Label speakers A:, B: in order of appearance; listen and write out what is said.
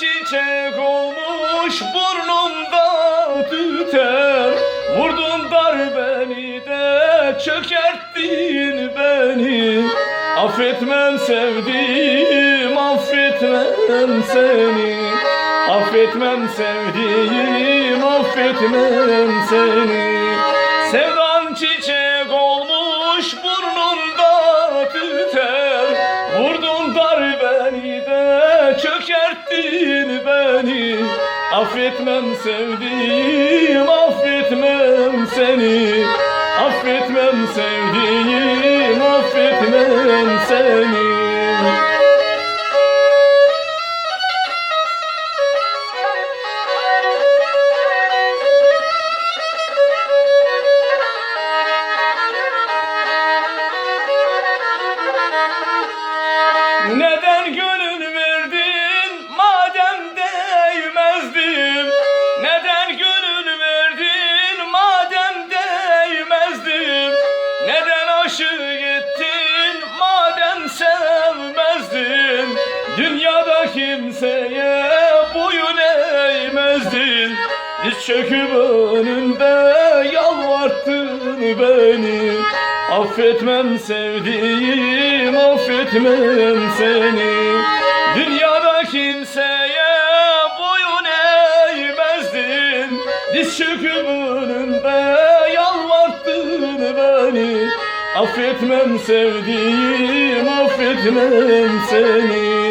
A: çiçek olmuş burnumda tüter. Vurdun darbeni de çökerttin beni. Affetmem sevdiğim affetmem seni. Affetmem sevdiğim affetmem seni. Sevdan çiçek olmuş burnumda tüter. Vurdun darbeni de çökerttin Affetmem sevdiğim affetmem seni. Affetmem sevdiğim Neden aşık ettin madem sevmezdin Dünyada kimseye boyun eğmezdin. Diz çöküp önünde yalvarttın beni Affetmem sevdiğim affetmem seni. Dünyada kimseye boyun eğmezdin Diz çöküp önünde Affetmem sevdiğim affetmem seni